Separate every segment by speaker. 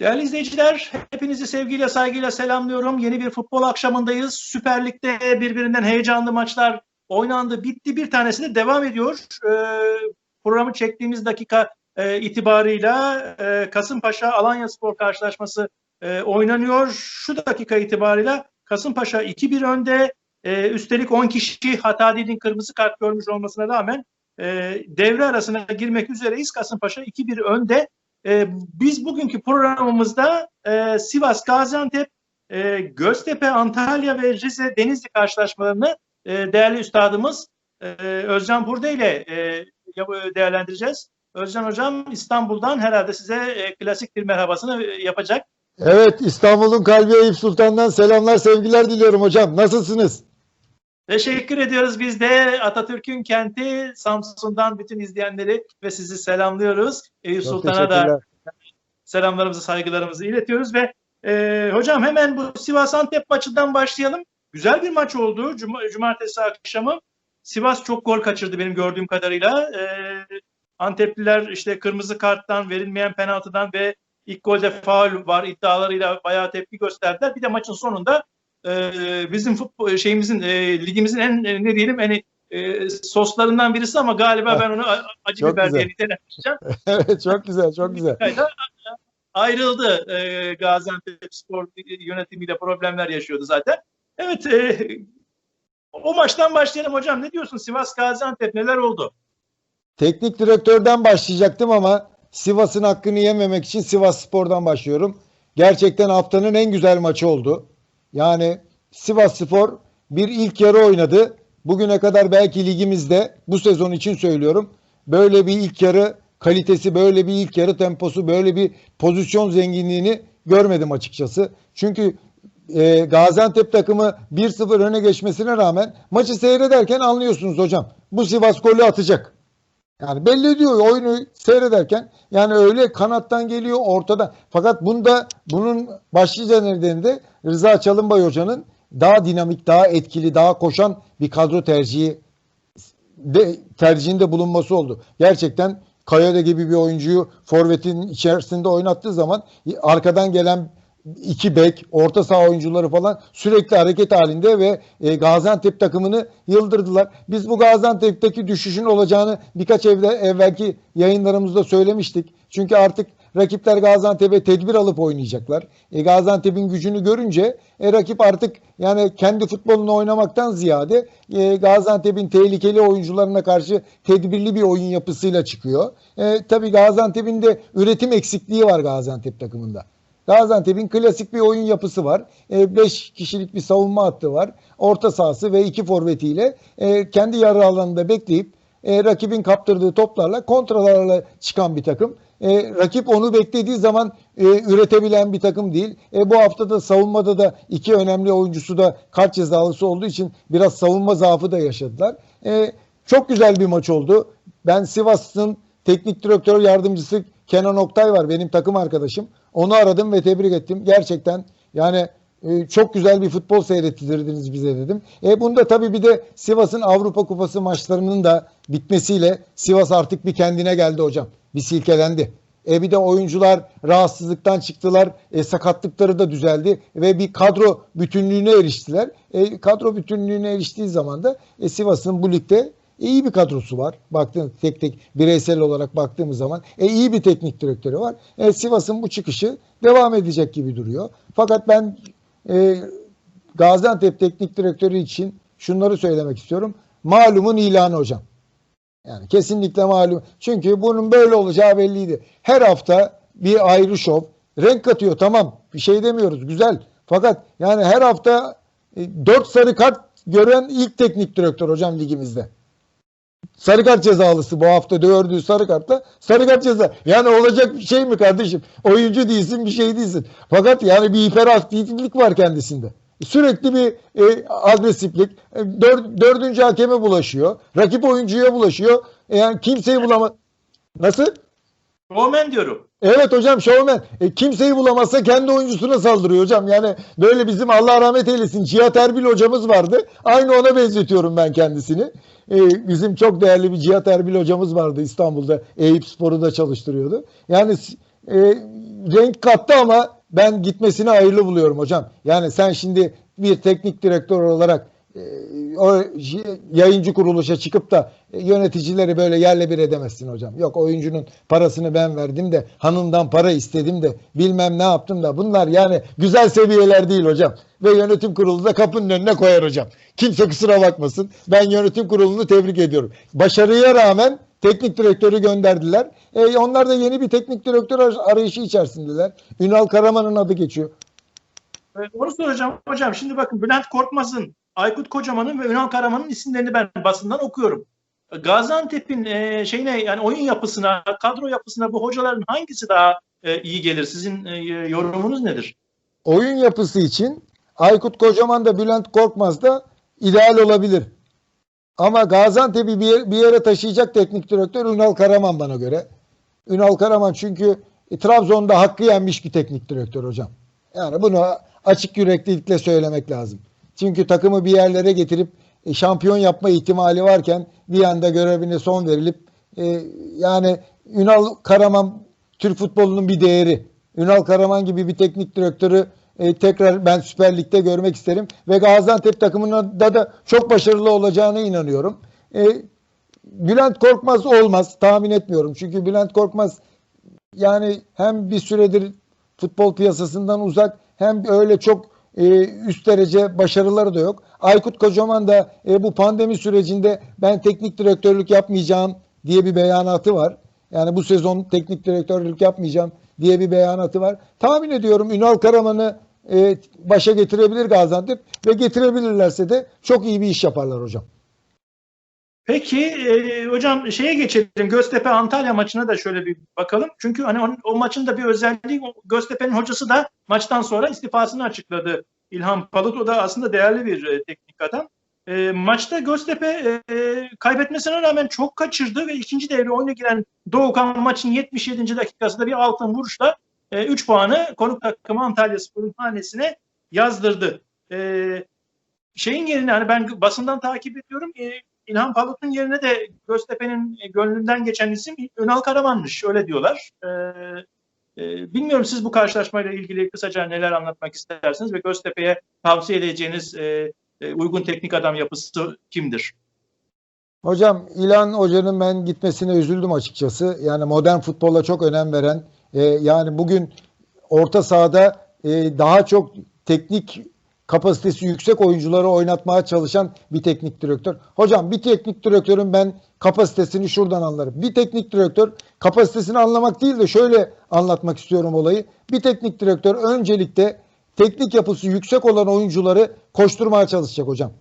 Speaker 1: Değerli izleyiciler, hepinizi sevgiyle, saygıyla selamlıyorum. Yeni bir futbol akşamındayız. Süper Lig'de birbirinden heyecanlı maçlar oynandı, bitti. Bir tanesi de devam ediyor. Ee, programı çektiğimiz dakika e, itibarıyla e, Kasımpaşa Alanya Spor karşılaşması e, oynanıyor. Şu dakika itibarıyla Kasımpaşa 2-1 önde. E, üstelik 10 kişi Hatadi'nin kırmızı kart görmüş olmasına rağmen e, devre arasına girmek üzereyiz. Kasımpaşa 2-1 önde. E, biz bugünkü programımızda e, Sivas, Gaziantep, e, Göztepe, Antalya ve Rize Denizli karşılaşmalarını e, değerli üstadımız e, Özcan Burde ile e, değerlendireceğiz. Özcan Hocam İstanbul'dan herhalde size e, klasik bir merhabasını e, yapacak.
Speaker 2: Evet İstanbul'un kalbi Eyüp Sultan'dan selamlar sevgiler diliyorum hocam. Nasılsınız?
Speaker 1: Teşekkür ediyoruz. Biz de Atatürk'ün kenti Samsun'dan bütün izleyenleri ve sizi selamlıyoruz. Eyüp Sultan'a da selamlarımızı, saygılarımızı iletiyoruz ve e, hocam hemen bu Sivas Antep maçından başlayalım. Güzel bir maç oldu. Cum- Cumartesi akşamı. Sivas çok gol kaçırdı benim gördüğüm kadarıyla. E, Antepliler işte kırmızı karttan, verilmeyen penaltıdan ve ilk golde faul var iddialarıyla bayağı tepki gösterdiler. Bir de maçın sonunda e, bizim futbol şeyimizin e, ligimizin en e, ne diyelim hani e, soslarından birisi ama galiba ben onu acı
Speaker 2: Çok
Speaker 1: biber diye nitelendireceğim.
Speaker 2: evet çok güzel çok güzel.
Speaker 1: Ayrıldı. E, Gaziantep Spor yönetimiyle problemler yaşıyordu zaten. Evet, e, o maçtan başlayalım hocam. Ne diyorsun? Sivas Gaziantep neler oldu?
Speaker 2: Teknik direktörden başlayacaktım ama Sivas'ın hakkını yememek için Sivas Spor'dan başlıyorum. Gerçekten haftanın en güzel maçı oldu. Yani Sivas Spor bir ilk yarı oynadı. Bugüne kadar belki ligimizde bu sezon için söylüyorum. Böyle bir ilk yarı kalitesi, böyle bir ilk yarı temposu, böyle bir pozisyon zenginliğini görmedim açıkçası. Çünkü e, Gaziantep takımı 1-0 öne geçmesine rağmen maçı seyrederken anlıyorsunuz hocam. Bu Sivas golü atacak. Yani belli ediyor oyunu seyrederken yani öyle kanattan geliyor ortada. Fakat bunda bunun başlıca nedeni de Rıza Çalınbay Hoca'nın daha dinamik, daha etkili, daha koşan bir kadro tercihi de tercihinde bulunması oldu. Gerçekten Kayode gibi bir oyuncuyu forvetin içerisinde oynattığı zaman arkadan gelen iki bek, orta saha oyuncuları falan sürekli hareket halinde ve e, Gaziantep takımını yıldırdılar. Biz bu Gaziantep'teki düşüşün olacağını birkaç evde evvelki yayınlarımızda söylemiştik. Çünkü artık rakipler Gaziantep'e tedbir alıp oynayacaklar. E, Gaziantep'in gücünü görünce e, rakip artık yani kendi futbolunu oynamaktan ziyade e, Gaziantep'in tehlikeli oyuncularına karşı tedbirli bir oyun yapısıyla çıkıyor. E, tabii Gaziantep'in de üretim eksikliği var Gaziantep takımında. Gaziantep'in klasik bir oyun yapısı var. 5 kişilik bir savunma hattı var. Orta sahası ve iki forvetiyle e, kendi yarı alanında bekleyip e, rakibin kaptırdığı toplarla kontralarla çıkan bir takım. E, rakip onu beklediği zaman e, üretebilen bir takım değil. E, bu hafta da savunmada da iki önemli oyuncusu da kart cezalısı olduğu için biraz savunma zaafı da yaşadılar. E, çok güzel bir maç oldu. Ben Sivas'ın teknik direktör yardımcısı Kenan Oktay var benim takım arkadaşım. Onu aradım ve tebrik ettim. Gerçekten yani e, çok güzel bir futbol seyrettirdiniz bize dedim. E bunda tabii bir de Sivas'ın Avrupa Kupası maçlarının da bitmesiyle Sivas artık bir kendine geldi hocam. Bir silkelendi. E bir de oyuncular rahatsızlıktan çıktılar. E, sakatlıkları da düzeldi ve bir kadro bütünlüğüne eriştiler. E, kadro bütünlüğüne eriştiği zaman da e, Sivas'ın bu ligde iyi bir kadrosu var. Baktığın tek tek bireysel olarak baktığımız zaman e, iyi bir teknik direktörü var. E, Sivas'ın bu çıkışı devam edecek gibi duruyor. Fakat ben e, Gaziantep teknik direktörü için şunları söylemek istiyorum. Malumun ilanı hocam. Yani kesinlikle malum. Çünkü bunun böyle olacağı belliydi. Her hafta bir ayrı şov. Renk katıyor tamam. Bir şey demiyoruz. Güzel. Fakat yani her hafta e, 4 sarı kart gören ilk teknik direktör hocam ligimizde. Sarı kart cezalısı bu hafta gördüğü sarı kartta sarı kart ceza. Yani olacak bir şey mi kardeşim? Oyuncu değilsin bir şey değilsin. Fakat yani bir hiperaktiflik var kendisinde. Sürekli bir e, agresiflik. E, dör, dördüncü hakeme bulaşıyor. Rakip oyuncuya bulaşıyor. E, yani kimseyi bulamaz. Nasıl?
Speaker 1: Roman diyorum.
Speaker 2: Evet hocam şovmen. E, kimseyi bulamazsa kendi oyuncusuna saldırıyor hocam. Yani böyle bizim Allah rahmet eylesin Cihat Erbil hocamız vardı. Aynı ona benzetiyorum ben kendisini. E, bizim çok değerli bir Cihat Erbil hocamız vardı İstanbul'da. Eyüp Spor'u da çalıştırıyordu. Yani e, renk kattı ama ben gitmesini hayırlı buluyorum hocam. Yani sen şimdi bir teknik direktör olarak o j- yayıncı kuruluşa çıkıp da e, yöneticileri böyle yerle bir edemezsin hocam. Yok oyuncunun parasını ben verdim de hanımdan para istedim de bilmem ne yaptım da bunlar yani güzel seviyeler değil hocam. Ve yönetim kurulu da kapının önüne koyar hocam. Kimse kusura bakmasın. Ben yönetim kurulunu tebrik ediyorum. Başarıya rağmen teknik direktörü gönderdiler. E, onlar da yeni bir teknik direktör ar- arayışı içerisindeler. Ünal Karaman'ın adı geçiyor.
Speaker 1: Ee, Onu soracağım hocam. Şimdi bakın Bülent Korkmaz'ın, Aykut Kocaman'ın ve Ünal Karaman'ın isimlerini ben basından okuyorum. Gaziantep'in e, şeyine yani oyun yapısına, kadro yapısına bu hocaların hangisi daha e, iyi gelir? Sizin e, yorumunuz nedir?
Speaker 2: oyun yapısı için Aykut Kocaman da Bülent Korkmaz da ideal olabilir. Ama Gaziantep'i bir, yer- bir yere taşıyacak teknik direktör Ünal Karaman bana göre. Ünal Karaman çünkü e, Trabzon'da hakkı yenmiş bir teknik direktör hocam. Yani bunu açık yüreklilikle söylemek lazım. Çünkü takımı bir yerlere getirip e, şampiyon yapma ihtimali varken bir anda görevine son verilip e, yani Ünal Karaman Türk futbolunun bir değeri. Ünal Karaman gibi bir teknik direktörü e, tekrar ben Süper Lig'de görmek isterim ve Gaziantep takımında da, çok başarılı olacağına inanıyorum. E, Bülent Korkmaz olmaz tahmin etmiyorum. Çünkü Bülent Korkmaz yani hem bir süredir futbol piyasasından uzak hem öyle çok e, üst derece başarıları da yok. Aykut Kocaman da e, bu pandemi sürecinde ben teknik direktörlük yapmayacağım diye bir beyanatı var. Yani bu sezon teknik direktörlük yapmayacağım diye bir beyanatı var. Tahmin ediyorum Ünal Karaman'ı e, başa getirebilir Gaziantep ve getirebilirlerse de çok iyi bir iş yaparlar hocam.
Speaker 1: Peki e, hocam şeye geçelim. Göztepe Antalya maçına da şöyle bir bakalım. Çünkü hani onun- o maçın da bir özelliği o Göztepe'nin hocası da maçtan sonra istifasını açıkladı. İlhan Palut o da aslında değerli bir e, teknik adam. E, maçta Göztepe e, e, kaybetmesine rağmen çok kaçırdı ve ikinci devre oyuna giren Doğukan maçın 77. dakikasında bir altın vuruşla 3 puanı konuk takımı Antalya Spor'un hanesine yazdırdı. E, şeyin yerine hani ben basından takip ediyorum. E, İlhan Palut'un yerine de Göztepe'nin e, gönlünden geçen isim Ünal Karaman'mış. Öyle diyorlar. E, e, bilmiyorum siz bu karşılaşmayla ilgili kısaca neler anlatmak istersiniz ve Göztepe'ye tavsiye edeceğiniz uygun teknik adam yapısı kimdir?
Speaker 2: Hocam İlhan Hoca'nın ben gitmesine üzüldüm açıkçası. Yani modern futbola çok önem veren, e, yani bugün orta sahada e, daha çok teknik kapasitesi yüksek oyuncuları oynatmaya çalışan bir teknik direktör. Hocam bir teknik direktörün ben kapasitesini şuradan anlarım. Bir teknik direktör kapasitesini anlamak değil de şöyle anlatmak istiyorum olayı. Bir teknik direktör öncelikle teknik yapısı yüksek olan oyuncuları koşturmaya çalışacak hocam.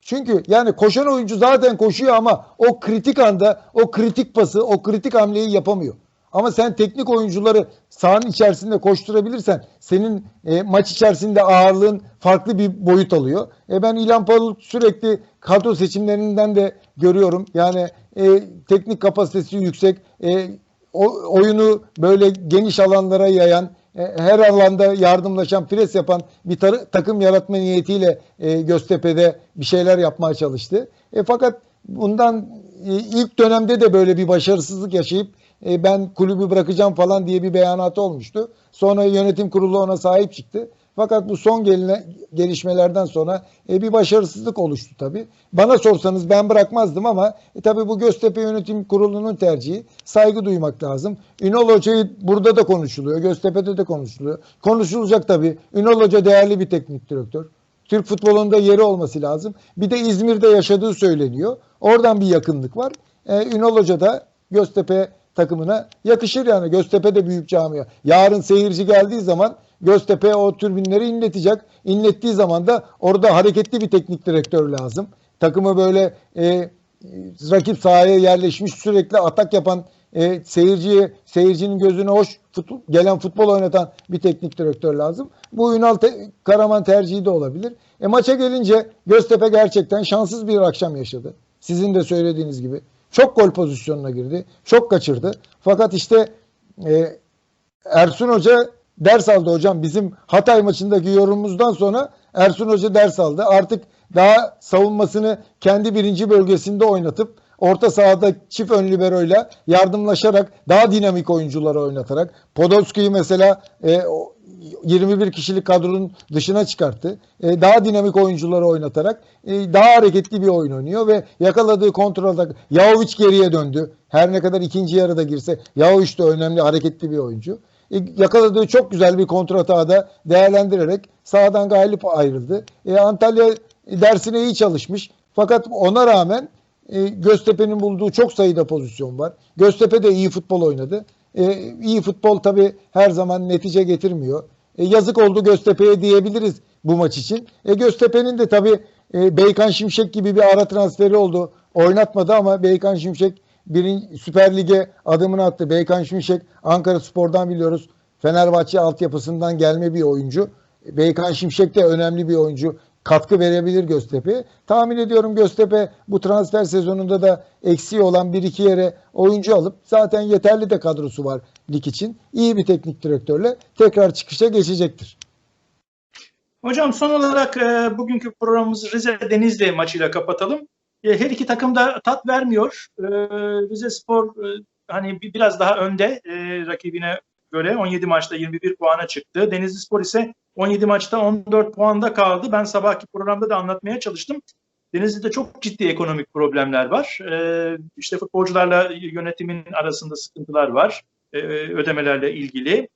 Speaker 2: Çünkü yani koşan oyuncu zaten koşuyor ama o kritik anda o kritik pası, o kritik hamleyi yapamıyor. Ama sen teknik oyuncuları sahanın içerisinde koşturabilirsen senin e, maç içerisinde ağırlığın farklı bir boyut alıyor. E, ben İlhan Palut sürekli kadro seçimlerinden de görüyorum. Yani e, teknik kapasitesi yüksek, e, o, oyunu böyle geniş alanlara yayan, e, her alanda yardımlaşan, pres yapan bir tar- takım yaratma niyetiyle e, Göztepe'de bir şeyler yapmaya çalıştı. E, fakat bundan ilk dönemde de böyle bir başarısızlık yaşayıp e, ben kulübü bırakacağım falan diye bir beyanatı olmuştu. Sonra yönetim kurulu ona sahip çıktı. Fakat bu son geline, gelişmelerden sonra e, bir başarısızlık oluştu tabii. Bana sorsanız ben bırakmazdım ama e, tabii bu Göztepe Yönetim Kurulu'nun tercihi. Saygı duymak lazım. Ünal Hoca'yı burada da konuşuluyor. Göztepe'de de konuşuluyor. Konuşulacak tabii. Ünal Hoca değerli bir teknik direktör. Türk futbolunda yeri olması lazım. Bir de İzmir'de yaşadığı söyleniyor. Oradan bir yakınlık var. Ee, Ünal Hoca da Göztepe takımına yakışır yani. Göztepe de büyük camia. Yarın seyirci geldiği zaman Göztepe o türbinleri inletecek. İnlettiği zaman da orada hareketli bir teknik direktör lazım. Takımı böyle e, rakip sahaya yerleşmiş sürekli atak yapan e, seyirciye seyircinin gözüne hoş futbol, gelen futbol oynatan bir teknik direktör lazım. Bu Ünal te, Karaman tercihi de olabilir. E, maça gelince Göztepe gerçekten şanssız bir akşam yaşadı. Sizin de söylediğiniz gibi. Çok gol pozisyonuna girdi. Çok kaçırdı. Fakat işte e, Ersun Hoca ders aldı hocam. Bizim Hatay maçındaki yorumumuzdan sonra Ersun Hoca ders aldı. Artık daha savunmasını kendi birinci bölgesinde oynatıp orta sahada çift ön liberoyla yardımlaşarak daha dinamik oyuncuları oynatarak Podolski'yi mesela e, o 21 kişilik kadronun dışına çıkarttı. E, daha dinamik oyuncuları oynatarak e, daha hareketli bir oyun oynuyor ve yakaladığı kontrolda Yahovic geriye döndü. Her ne kadar ikinci yarıda girse Yahovic de önemli hareketli bir oyuncu. E, yakaladığı çok güzel bir kontratağı da değerlendirerek sahadan galip ayrıldı. E, Antalya dersine iyi çalışmış. Fakat ona rağmen e, Göztepe'nin bulduğu çok sayıda pozisyon var. Göztepe de iyi futbol oynadı. E, iyi futbol tabii her zaman netice getirmiyor. E, yazık oldu Göztepe'ye diyebiliriz bu maç için. E, Göztepe'nin de tabii e, Beykan Şimşek gibi bir ara transferi oldu. Oynatmadı ama Beykan Şimşek birinci Süper Lig'e adımını attı. Beykan Şimşek Ankara Spor'dan biliyoruz. Fenerbahçe altyapısından gelme bir oyuncu. Beykan Şimşek de önemli bir oyuncu. Katkı verebilir Göztepe'ye. Tahmin ediyorum Göztepe bu transfer sezonunda da eksiği olan bir iki yere oyuncu alıp zaten yeterli de kadrosu var lig için. İyi bir teknik direktörle tekrar çıkışa geçecektir.
Speaker 1: Hocam son olarak e, bugünkü programımızı Rize Denizli maçıyla kapatalım. E, her iki takım da tat vermiyor. E, Rize Spor e, hani bir, biraz daha önde e, rakibine göre 17 maçta 21 puana çıktı. Denizli Spor ise 17 maçta 14 puanda kaldı. Ben sabahki programda da anlatmaya çalıştım. Denizli'de çok ciddi ekonomik problemler var. E, işte futbolcularla yönetimin arasında sıkıntılar var. E, ödemelerle ilgili.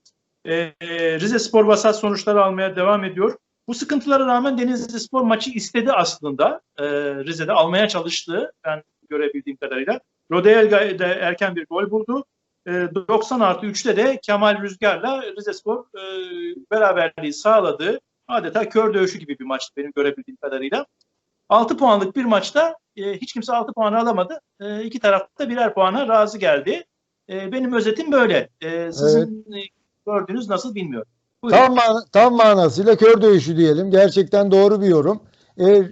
Speaker 1: E, Rize Spor vasat sonuçları almaya devam ediyor. Bu sıkıntılara rağmen Denizli Spor maçı istedi aslında. E, Rize'de almaya çalıştı ben görebildiğim kadarıyla. Rodel de erken bir gol buldu. E, 90 artı 3'te de Kemal Rüzgar'la Rize Spor e, beraberliği sağladı. Adeta kör dövüşü gibi bir maçtı benim görebildiğim kadarıyla. 6 puanlık bir maçta e, hiç kimse 6 puan alamadı. E, iki tarafta birer puana razı geldi. E, benim özetim böyle. E, sizin evet. gördüğünüz nasıl bilmiyorum.
Speaker 2: Buyurun. Tam, man tam manasıyla kör dövüşü diyelim. Gerçekten doğru bir yorum. E,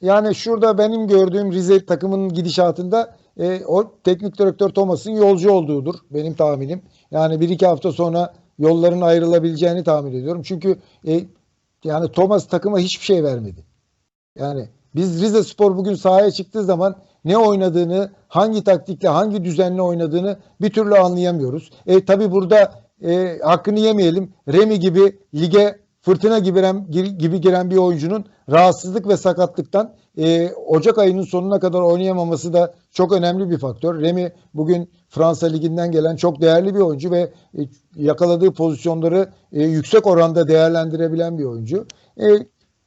Speaker 2: yani şurada benim gördüğüm Rize takımının gidişatında e, o teknik direktör Thomas'ın yolcu olduğudur benim tahminim. Yani bir iki hafta sonra yolların ayrılabileceğini tahmin ediyorum. Çünkü e, yani Thomas takıma hiçbir şey vermedi. Yani biz Rize Spor bugün sahaya çıktığı zaman ne oynadığını, hangi taktikle, hangi düzenle oynadığını bir türlü anlayamıyoruz. E tabi burada e, hakkını yemeyelim. Remi gibi lige fırtına gibi, gibi giren bir oyuncunun rahatsızlık ve sakatlıktan e, Ocak ayının sonuna kadar oynayamaması da çok önemli bir faktör. Remi bugün Fransa Ligi'nden gelen çok değerli bir oyuncu ve e, yakaladığı pozisyonları e, yüksek oranda değerlendirebilen bir oyuncu. E,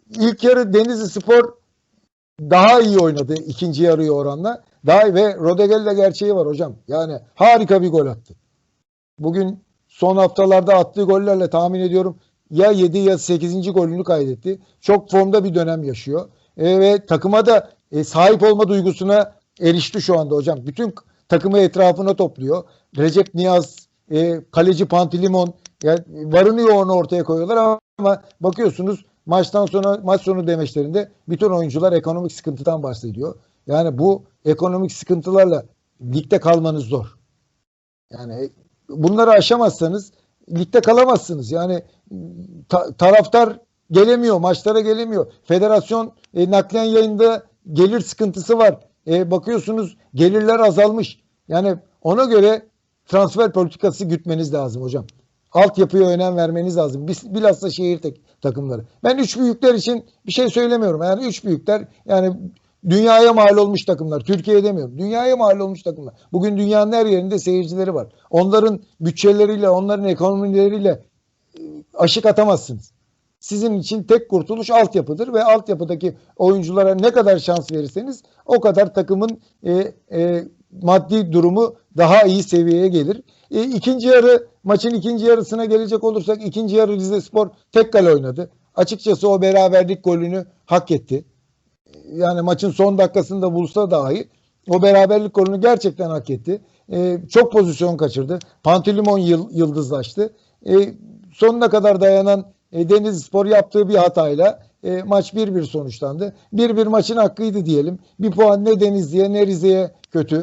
Speaker 2: ilk yarı Denizli Spor daha iyi oynadı ikinci yarıya oranla. Daha ve Rodegella gerçeği var hocam. Yani harika bir gol attı. Bugün son haftalarda attığı gollerle tahmin ediyorum ya 7 ya 8. golünü kaydetti. Çok formda bir dönem yaşıyor. E, ve takıma da e, sahip olma duygusuna erişti şu anda hocam. Bütün takımı etrafına topluyor. Recep Niyaz, e, kaleci Pantilimon yani varını yoğunu ortaya koyuyorlar ama, ama bakıyorsunuz maçtan sonra maç sonu demeçlerinde bütün oyuncular ekonomik sıkıntıdan bahsediyor. Yani bu ekonomik sıkıntılarla ligde kalmanız zor. Yani bunları aşamazsanız ligde kalamazsınız. Yani ta, taraftar gelemiyor, maçlara gelemiyor. Federasyon e, naklen yayında gelir sıkıntısı var. E, bakıyorsunuz gelirler azalmış. Yani ona göre transfer politikası gütmeniz lazım hocam. Altyapıya önem vermeniz lazım. Bilhassa şehir tek, takımları. Ben üç büyükler için bir şey söylemiyorum. Yani üç büyükler yani dünyaya mal olmuş takımlar. Türkiye demiyorum. Dünyaya mal olmuş takımlar. Bugün dünyanın her yerinde seyircileri var. Onların bütçeleriyle, onların ekonomileriyle e, aşık atamazsınız. Sizin için tek kurtuluş altyapıdır ve altyapıdaki oyunculara ne kadar şans verirseniz o kadar takımın e, e, maddi durumu daha iyi seviyeye gelir. E, ikinci yarı maçın ikinci yarısına gelecek olursak ikinci yarı Rize Spor tek kale oynadı. Açıkçası o beraberlik golünü hak etti. Yani maçın son dakikasında bulsa dahi o beraberlik golünü gerçekten hak etti. E, çok pozisyon kaçırdı. Pantilimon yıldızlaştı. E, sonuna kadar dayanan e, Denizli Spor yaptığı bir hatayla e, maç 1-1 sonuçlandı. 1-1 maçın hakkıydı diyelim. Bir puan ne Denizli'ye ne Rize'ye kötü.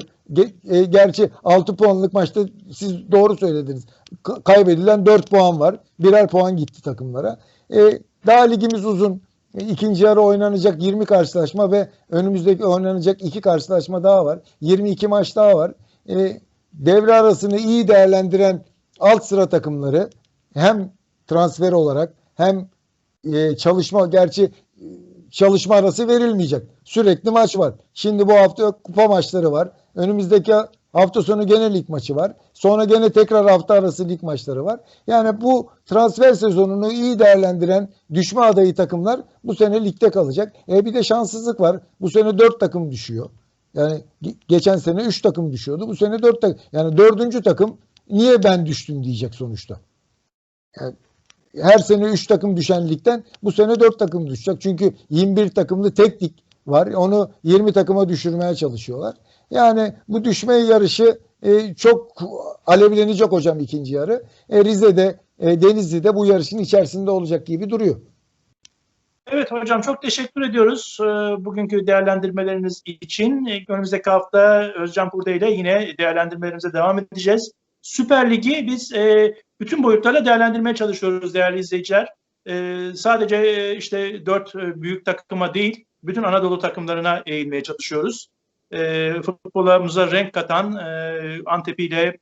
Speaker 2: E, gerçi 6 puanlık maçta siz doğru söylediniz. Ka- kaybedilen 4 puan var. Birer puan gitti takımlara. E, daha ligimiz uzun. E, İkinci yarı oynanacak 20 karşılaşma ve önümüzdeki oynanacak iki karşılaşma daha var. 22 maç daha var. E, devre arasını iyi değerlendiren alt sıra takımları hem transfer olarak hem e, çalışma gerçi e, çalışma arası verilmeyecek. Sürekli maç var. Şimdi bu hafta kupa maçları var. Önümüzdeki hafta sonu gene lig maçı var. Sonra gene tekrar hafta arası lig maçları var. Yani bu transfer sezonunu iyi değerlendiren düşme adayı takımlar bu sene ligde kalacak. E bir de şanssızlık var. Bu sene 4 takım düşüyor. Yani ge- geçen sene 3 takım düşüyordu. Bu sene 4 takım. Yani dördüncü takım niye ben düştüm diyecek sonuçta. Yani her sene 3 takım düşen ligden bu sene 4 takım düşecek. Çünkü 21 takımlı tek lig var. Onu 20 takıma düşürmeye çalışıyorlar. Yani bu düşme yarışı e, çok alevlenecek hocam ikinci yarı. E, Rize'de, e, Denizli'de bu yarışın içerisinde olacak gibi duruyor.
Speaker 1: Evet hocam çok teşekkür ediyoruz e, bugünkü değerlendirmeleriniz için. E, Önümüzdeki hafta Özcan Burada ile yine değerlendirmelerimize devam edeceğiz. Süper Lig'i biz e, bütün boyutlarla değerlendirmeye çalışıyoruz değerli izleyiciler. Sadece işte dört büyük takıma değil, bütün Anadolu takımlarına eğilmeye çalışıyoruz. E, futbolumuza renk katan e, Antep'iyle,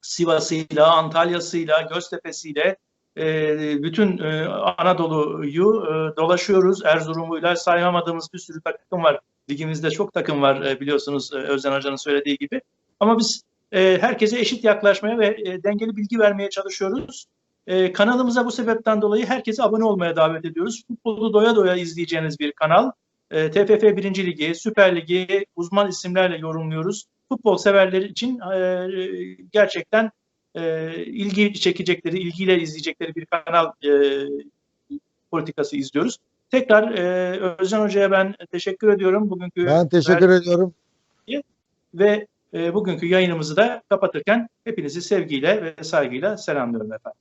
Speaker 1: Sivas'ıyla, Antalya'sıyla, Göztepe'siyle, e, bütün e, Anadolu'yu e, dolaşıyoruz. Erzurum'uyla saymamadığımız bir sürü takım var. Ligimizde çok takım var e, biliyorsunuz e, Özden Hoca'nın söylediği gibi. Ama biz e, herkese eşit yaklaşmaya ve e, dengeli bilgi vermeye çalışıyoruz. E, kanalımıza bu sebepten dolayı herkese abone olmaya davet ediyoruz. Futbolu doya doya izleyeceğiniz bir kanal. E, TFF 1. Ligi, Süper Ligi uzman isimlerle yorumluyoruz. Futbol severler için e, gerçekten e, ilgi çekecekleri, ilgiyle izleyecekleri bir kanal e, politikası izliyoruz. Tekrar e, Özcan Hoca'ya ben teşekkür ediyorum. Bugünkü
Speaker 2: Ben teşekkür ediyorum.
Speaker 1: ve e, bugünkü yayınımızı da kapatırken hepinizi sevgiyle ve saygıyla selamlıyorum efendim.